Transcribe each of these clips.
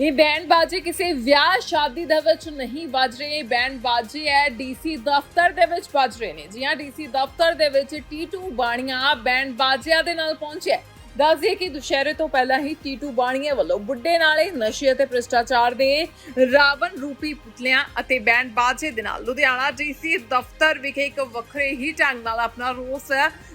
ਇਹ ਬੈਂਡ ਬਾਜੇ ਕਿਸੇ ਵਿਆਹ ਸ਼ਾਦੀ ਦੇ ਵਿੱਚ ਨਹੀਂ ਵੱਜ ਰਹੇ, ਇਹ ਬੈਂਡ ਬਾਜੇ ਹੈ, ਡੀਸੀ ਦਫ਼ਤਰ ਦੇ ਵਿੱਚ ਵੱਜ ਰਹੇ ਨੇ। ਜੀ ਹਾਂ, ਡੀਸੀ ਦਫ਼ਤਰ ਦੇ ਵਿੱਚ ਟੀਟੂ ਬਾਣੀਆਂ ਬੈਂਡ ਬਾਜਿਆਂ ਦੇ ਨਾਲ ਪਹੁੰਚਿਆ ਦੱਸ ਦਈਏ ਕਿ ਦੁਸ਼ਹਿਰੇ ਤੋਂ ਪਹਿਲਾਂ ਹੀ ਟੀਟੂ ਬਾਣੀਆਂ ਵੱਲੋਂ ਬੁੱਢੇ ਨਾਲੇ ਨਸ਼ੇ ਅਤੇ ਭ੍ਰਿਸ਼ਟਾਚਾਰ ਦੇ ਰਾਵਣ ਰੂਪੀ ਪੁਤਲਿਆਂ ਅਤੇ ਬੈਂਡ ਬਾਜੇ ਦੇ ਨਾਲ ਲੁਧਿਆਣਾ ਡੀਸੀ ਦਫ਼ਤਰ ਵਿਖੇ ਇੱਕ ਵੱਖਰੇ ਹੀ ਢੰਗ ਨਾਲ ਆਪਣਾ ਰੋਸ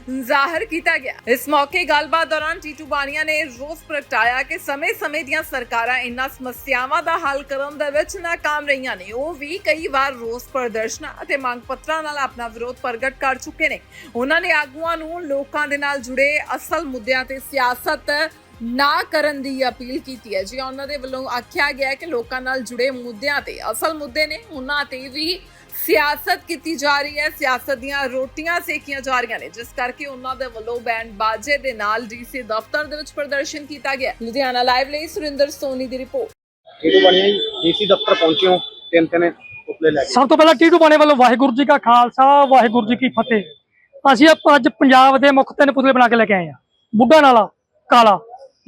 ਜ਼ਾਹਰ ਕੀਤਾ ਗਿਆ। ਇਸ ਮੌਕੇ ਗੱਲਬਾਤ ਦੌਰਾਨ ਟੀਟੂ ਬਾਣੀਆਂ ਨੇ ਰੋਸ ਪ੍ਰਗਟਾਇਆ ਕਿ ਸਮੇਂ-ਸਮੇਂ ਦੀਆਂ ਸਰਕਾਰਾਂ ਇਨ੍ਹਾਂ ਸਮੱਸਿਆਵਾਂ ਦਾ ਹੱਲ ਕਰਨ ਦੇ ਵਿੱਚ ਨਾਕਾਮ ਰਹੀਆਂ ਨੇ। ਉਹ ਵੀ ਕਈ ਵਾਰ ਰੋਸ ਪ੍ਰਦਰਸ਼ਨਾਂ ਅਤੇ ਮੰਗ ਪੱਤਰਾਂ ਨਾਲ ਆਪਣਾ ਵਿਰੋਧ ਪ੍ਰਗਟ ਕਰ ਚੁੱਕੇ ਨੇ। ਉਹਨਾਂ ਨੇ ਆਗੂਆਂ ਨੂੰ ਲੋਕਾਂ ਦੇ ਨਾਲ ਜੁੜੇ ਅਸਲ ਮੁੱਦਿਆਂ ਤੇ ਸਿਆਸਤ ਨਾ ਕਰਨ ਦੀ ਅਪੀਲ ਕੀਤੀ ਹੈ। ਜੀ ਉਹਨਾਂ ਦੇ ਵੱਲੋਂ ਆਖਿਆ ਗਿਆ ਕਿ ਲੋਕਾਂ ਨਾਲ ਜੁੜੇ ਮੁੱਦਿਆਂ ਤੇ ਅਸਲ ਮੁੱਦੇ ਨੇ ਉਹਨਾਂ ਤੇ ਵੀ ਸਿਆਸਤ ਕੀਤੀ ਜਾ ਰਹੀ ਹੈ। ਸਿਆਸਤ ਦੀਆਂ ਰੋਟੀਆਂ ਸੇਕੀਆਂ ਜਾ ਰਹੀਆਂ ਨੇ। ਜਿਸ ਕਰਕੇ ਉਹਨਾਂ ਦੇ ਵੱਲੋਂ ਬੈਂਡ ਬਾਜੇ ਦੇ ਨਾਲ ਡੀਸੀ ਦਫ਼ਤਰ ਦੇ ਵਿੱਚ ਪ੍ਰਦਰਸ਼ਨ ਕੀਤਾ ਗਿਆ। ਲੁਧਿਆਣਾ ਲਾਈਵ ਲਈ ਸੁਰਿੰਦਰ ਸੋਨੀ ਦੀ ਰਿਪੋਰਟ। ਟੀਟੂ ਬਣੀ ਡੀਸੀ ਦਫ਼ਤਰ ਪਹੁੰਚੇ ਹੋ। ਤਿੰਨ ਤਿੰਨ ਪੁਤਲੇ ਲੈ ਕੇ। ਸਭ ਤੋਂ ਪਹਿਲਾਂ ਟੀਟੂ ਬਾਣੇ ਵੱਲੋਂ ਵਾਹਿਗੁਰੂ ਜੀ ਕਾ ਖਾਲਸਾ ਵਾਹਿਗੁਰੂ ਜੀ ਕੀ ਫਤਿਹ। ਅਸੀਂ ਆਪ- ਅੱਜ ਪੰਜਾਬ ਦੇ ਮੁੱਖ ਤਿੰਨ ਪੁਤਲੇ ਬਣਾ ਕੇ ਲੈ ਕੇ ਆਏ ਆ ਬੁੱਢਾ ਨਾਲਾ ਕਾਲਾ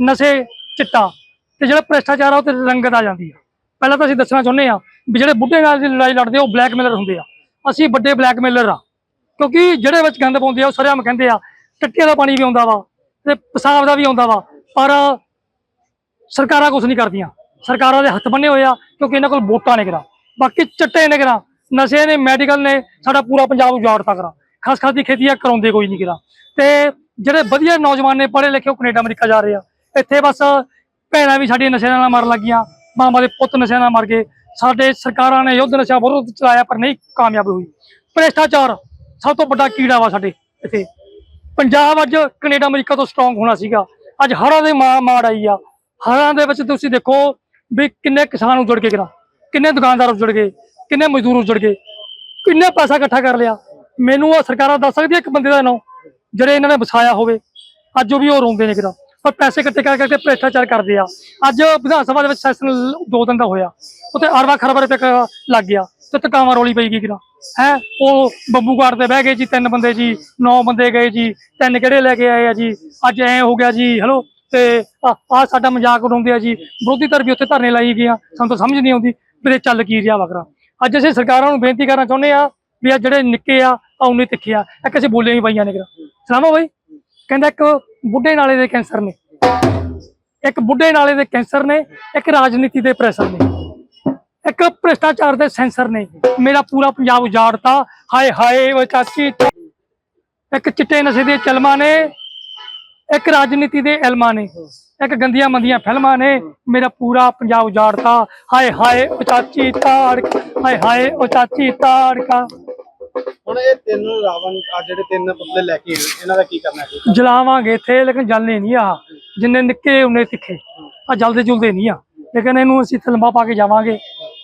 ਨਸ਼ੇ ਚਿੱਟਾ। ਤੇ ਜਿਹੜਾ ਭ੍ਰਿਸ਼ਟਾਚਾਰ ਆ ਉਹ ਤੇ ਰੰਗਤ ਆ ਜਾਂਦੀ ਆ। ਪਹਿਲਾਂ ਤਾਂ ਅਸੀਂ ਦੱਸਣਾ ਚਾਹੁੰਦੇ ਆ ਵੀ ਜਿਹੜੇ ਬੁੱਢੇ ਨਾਲ ਲੜਾਈ ਲੜਦੇ ਆ ਉਹ ਬਲੈਕਮੇਲਰ ਹੁੰਦੇ ਆ। ਅਸੀਂ ਵੱਡੇ ਬਲੈਕਮੇਲਰ ਆ। ਕਿਉਂਕਿ ਜਿਹੜੇ ਵਿੱਚ ਗੰਦ ਪਾਉਂਦੇ ਆ, ਉਹ ਸਰਿਆਮ ਕਹਿੰਦੇ ਆ। ਟੱਟੀਆਂ ਦਾ ਪਾਣੀ ਵੀ ਆਉਂਦਾ ਵਾ ਤੇ ਪਿਸ਼ਾਬ ਦਾ ਵੀ ਆਉਂਦਾ ਵਾ, ਪਰ ਸਰਕਾਰਾਂ ਕੁਝ ਨਹੀਂ ਕਰਦੀਆਂ। ਸਰਕਾਰਾਂ ਦੇ ਹੱਥ ਬੰਨੇ ਹੋਏ ਆ, ਕਿਉਂਕਿ ਇਹਨਾਂ ਕੋਲ ਵੋਟਾਂ ਨੇ ਕਰਾ ਬਾਕੀ ਚੱਟੇ ਨੇ ਕਰਾ ਨਸ਼ੇ ਨੇ ਮੈਡੀਕਲ ਨੇ, ਸਾਡਾ ਪੂਰਾ ਪੰਜਾਬ ਉਜਾੜਤਾ ਕਰਾ। ਖਾਸ ਖਾਸ ਦੀ ਖੇਤੀ ਆ ਕਰਾਉਂਦੇ ਕੋਈ ਨਹੀਂ ਕਰਾ। ਤੇ ਜਿਹੜੇ ਵਧੀਆ ਨੌਜਵਾਨ ਨੇ, ਪੜ੍ਹੇ ਲਿਖੇ, ਉਹ ਕੈਨੇਡਾ, ਅਮਰੀਕਾ ਜਾ ਰਹੇ ਆ। ਇੱਥੇ ਬਸ ਭੈਣਾਂ ਵੀ ਸਾਡੀਆਂ ਨਸ਼ੇ ਨਾਲ ਮਰ ਲੱਗੀਆਂ। ਮਾਮਾ ਦੇ ਪੁੱਤ ਨਸ਼ੇ ਨਾਲ ਮਰ ਗਏ। ਸਾਡੇ ਸਰਕਾਰਾਂ ਨੇ ਯੁੱਧ ਨਸ਼ਾ ਵਿਰੁੱਧ ਚਲਾਇਆ ਪਰ ਨਹੀਂ ਕਾਮਯਾਬ ਹੋਈ। ਭ੍ਰਿਸ਼ਟਾਚਾਰ ਸਭ ਤੋਂ ਵੱਡਾ ਕੀੜਾ ਵਾ ਸਾਡੇ ਇੱਥੇ। ਪੰਜਾਬ ਅੱਜ ਕੈਨੇਡਾ, ਅਮਰੀਕਾ ਤੋਂ ਸਟਰੋਂਗ ਹੋਣਾ ਸੀਗਾ। ਅੱਜ ਹੜ੍ਹਾਂ ਦੇ ਮਾਂ, ਮਾੜ ਆਈ ਆ। ਹੜ੍ਹਾਂ ਦੇ ਵਿੱਚ ਤੁਸੀਂ ਦੇਖੋ ਵੀ ਕਿੰਨੇ ਕਿਸਾਨ ਉਜੜ ਕੇ ਗਿਰਾ, ਕਿੰਨੇ ਦੁਕਾਨਦਾਰ ਉਜੜ ਗਏ, ਕਿੰਨੇ ਮਜ਼ਦੂਰ ਉਜੜ ਗਏ, ਕਿੰਨੇ ਪੈਸਾ ਇਕੱਠਾ ਕਰ ਲਿਆ। ਮੈਨੂੰ ਉਹ ਸਰਕਾਰਾਂ ਦੱਸ ਸਕਦੀ ਇੱਕ ਬੰਦੇ ਦਾ ਨਾਂ ਜਿਹੜੇ ਇਹਨਾਂ ਨੇ ਵਸਾਇਆ ਹੋਵੇ। ਅੱਜ ਉਹ ਵੀ ਉਹ ਰੋਂਦੇ ਨੇ ਕਿਰਾ ਪਰ ਪੈਸੇ ਇਕੱਠੇ ਕਰ ਕਰਕੇ ਭ੍ਰਿਸ਼ਟਾਚਾਰ ਕਰਦੇ ਆ। ਅੱਜ ਵਿਧਾਨ ਸਭਾ ਦੇ ਵਿੱਚ ਸੈਸ਼ਨ ਦੋ ਦਿਨ ਦਾ ਹੋਇਆ। ਉੱਥੇ ਅਰਵਾ ਖਰਬਾ ਰੁਪਏ ਕ- ਲੱਗ ਗਿਆ। ਤੇ ਤਕਾਵਾਂ ਰੋਲੀ ਪਈ ਗਈ ਕਿਰਾ ਹੈ? ਉਹ ਬੱਬੂ ਘਾਟ ਤੇ ਬਹਿ ਗਏ ਜੀ, ਤਿੰਨ ਬੰਦੇ ਜੀ, ਨੌ ਬੰਦੇ ਗਏ ਜੀ, ਤਿੰਨ ਕਿਹੜੇ ਲੈ ਕੇ ਆਏ ਆ ਜੀ। ਅੱਜ ਐ ਹੋ ਗਿਆ ਜੀ, ਹਲੋ? ਤੇ ਆ ਸਾਡਾ ਮਜ਼ਾਕ ਉਡਾਉਂਦੇ ਆ ਜੀ। ਵਿਰੋਧੀ ਧਿਰ ਵੀ ਉੱਥੇ ਧਰਨੇ ਲਾਈ ਗਈਆਂ ਸਾਨੂੰ ਤਾਂ ਸਮਝ ਨਹੀਂ ਆਉਂਦੀ ਵੀ ਇਹ ਚੱਲ ਕੀ ਰਿਹਾ ਵਕਰਾ ਅੱਜ ਅਸੀਂ ਸਰਕਾਰਾਂ ਨੂੰ ਬੇਨਤੀ ਕਰਨਾ ਚਾਹੁੰਦੇ ਆ ਵੀ ਆ ਜਿਹੜੇ ਨਿੱਕੇ ਆ ਆ ਤਿੱਖੇ ਆ। ਇੱਕ ਅਸੀਂ ਬੋਲੇ ਨਹੀਂ ਪਈਆਂ ਨੇ ਕਿਰਾ ਸਲਾਮੋ ਬਾਈ। ਕਹਿੰਦਾ ਇੱਕ ਬੁੱਢੇ ਨਾਲੇ ਦੇ ਕੈਂਸਰ ਨੇ। ਇੱਕ ਬੁੱਢੇ ਨਾਲੇ ਦੇ ਕੈਂਸਰ ਨੇ, ਇੱਕ ਰਾਜਨੀਤੀ ਦੇ ਪ੍ਰੈਸ਼ਰ ਨੇ। ਇੱਕ ਭ੍ਰਿਸ਼ਟਾਚਾਰ ਦੇ ਸੈਂਸਰ ਨੇ। ਮੇਰਾ ਪੂਰਾ ਪੰਜਾਬ ਉਜਾੜਤਾ। ਹਾਏ ਹਾਏ ਓ ਚਾਚੀ। ਇੱਕ ਚਿੱਟੇ ਨਸ਼ੇ ਦੇ ਚਲਮਾਂ ਨੇ, ਇੱਕ ਰਾਜਨੀਤੀ ਦੇ ਇਲਮਾਂ ਨੇ, ਇੱਕ ਗੰਦੀਆਂ ਮੰਦੀਆਂ ਫਿਲਮਾਂ ਨੇ। ਮੇਰਾ ਪੂਰਾ ਪੰਜਾਬ ਉਜਾੜਤਾ। ਹਾਏ ਹਾਏ ਓ ਚਾਚੀ ਤਾੜਕ। ਹਾਏ ਹਾਏ ਓ ਚਾਚੀ ਤਾੜਕਾ। ਹੁਣ ਇਹ ਤਿੰਨ ਰਾਵਣ ਆ ਜਿਹੜੇ ਤਿੰਨ ਪੁਤਲੇ ਲੈ ਕੇ ਆਏ, ਇਹਨਾਂ ਦਾ ਕੀ ਕਰਨਾ ਹੈ? ਜਲਾਵਾਂਗੇ ਇੱਥੇ ਲੇਕਿਨ ਜਲਨੇ ਨਹੀਂ ਆ ਜਿੰਨੇ ਨਿੱਕੇ ਉਨੇ ਤਿੱਖੇ। ਆ ਜਲਦੇ ਜੁਲਦੇ ਨਹੀਂ ਆ। ਲੇਕਿਨ ਇਹਨੂੰ ਅਸੀਂ ਇੱਥੇ ਲੰਬਾ ਪਾ ਕੇ ਜਾਵਾਂਗੇ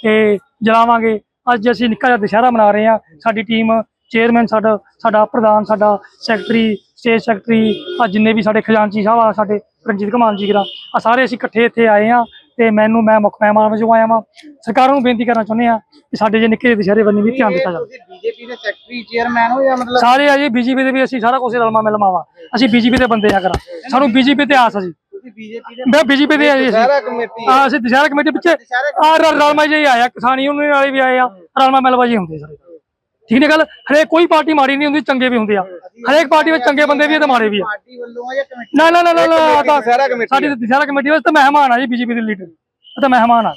ਤੇ ਜਲਾਵਾਂਗੇ। ਅੱਜ ਅਸੀਂ ਨਿੱਕਾ ਜਿਹਾ ਦੁਸ਼ਹਿਰਾ ਮਨਾ ਰਹੇ ਆ ਸਾਡੀ ਟੀਮ ਚੇਅਰਮੈਨ ਸਾਡਾ ਸਾਡਾ ਪ੍ਰਧਾਨ ਸਾਡਾ ਸੈਕਟਰੀ ਸਟੇਟ ਸੈਕਟਰੀ ਆ ਜਿੰਨੇ ਵੀ ਸਾਡੇ ਖਜ਼ਾਨਚੀ ਸਾਹਿਬ ਆ ਸਾਡੇ ਰਣਜੀਤ ਕਮਾਨ ਜੀ ਗਰਾ ਆ ਸਾਰੇ ਅਸੀਂ ਇਕੱਠੇ ਇੱਥੇ ਆਏ ਆ ਤੇ ਮੈਨੂੰ ਮੈਂ ਮੁੱਖ ਮਹਿਮਾਨ ਵਜੋਂ ਆਇਆ ਵਾਂ। ਸਰਕਾਰਾਂ ਨੂੰ ਬੇਨਤੀ ਕਰਨਾ ਚਾਹੁੰਦੇ ਆ ਕਿ ਸਾਡੇ ਜੇ ਨਿੱਕੇ ਜਿਹੇ ਦੁਸ਼ਹਿਰੇ ਬੰਨੀ ਵੀ ਧਿਆਨ ਦਿੱਤਾ ਜਾਵੇ। ਬੀਜੇਪੀ ਦੇ ਸੈਕਟਰੀ ਚੇਅਰਮੈਨ ਹੋ ਜਾਂ ਮਤਲਬ ਸਾਰੇ ਆ ਜੀ ਬੀਜੇਪੀ ਦੇ ਵੀ ਅਸੀਂ ਸਾਰਾ ਕੁਝ ਰਲਮਾ ਮਿਲਮਾਵਾ ਅਸੀਂ ਬੀਜੇਪੀ ਦੇ ਬੰਦੇ ਆ ਕਰਾਂ। ਸਾਨੂੰ ਬੀਜੇਪੀ ਤੇ ਆਸ ਆ ਜੀ। ਬੀਜੇਪੀ ਦੇ ਮੈਂ ਬੀਜੇਪੀ ਦੇ ਆ ਜੀ ਅਸੀਂ ਸਾਰਾ ਕਮੇਟੀ ਆ। ਅਸੀਂ ਦੁਸ਼ਹਿਰਾ ਕਮੇਟੀ ਪਿੱਛੇ ਆ ਰਲਮਾ ਜੀ ਆਇਆ। ਕਿਸਾਨ ਯੂਨੀਅਨ ਵਾਲੇ ਵੀ ਆਏ ਆ। ਰਲਮਾ ਮਿਲਵਾ ਜੀ ਹੁੰਦੇ ਸਾਰੇ। ਠੀਕ ਨੇ ਗੱਲ? ਹਰੇਕ ਕੋਈ ਪਾਰਟੀ ਮਾੜੀ ਨਹੀਂ ਹੁੰਦੀ ਚੰਗੇ ਵੀ ਹੁੰਦੇ ਆ। ਹਰੇਕ ਪਾਰਟੀ ਵਿੱਚ ਚੰਗੇ ਬੰਦੇ ਵੀ ਆ ਤੇ ਮਾੜੇ ਵੀ ਆ। ਪਾਰਟੀ ਵੱਲੋਂ ਆ ਜਾਂ ਕਮੇਟੀ ਨਾ ਨਾ ਨਾ ਨਾ ਸਾਡੀ ਦੁਸ਼ਹਿਰਾ ਕਮੇਟੀ ਵਿੱਚ ਤਾਂ ਮਹਿਮਾਨ ਆ ਜੀ ਬੀਜੇਪੀ ਦੇ ਲੀਡਰ। ਤਾਂ ਮਹਿਮਾਨ ਆ।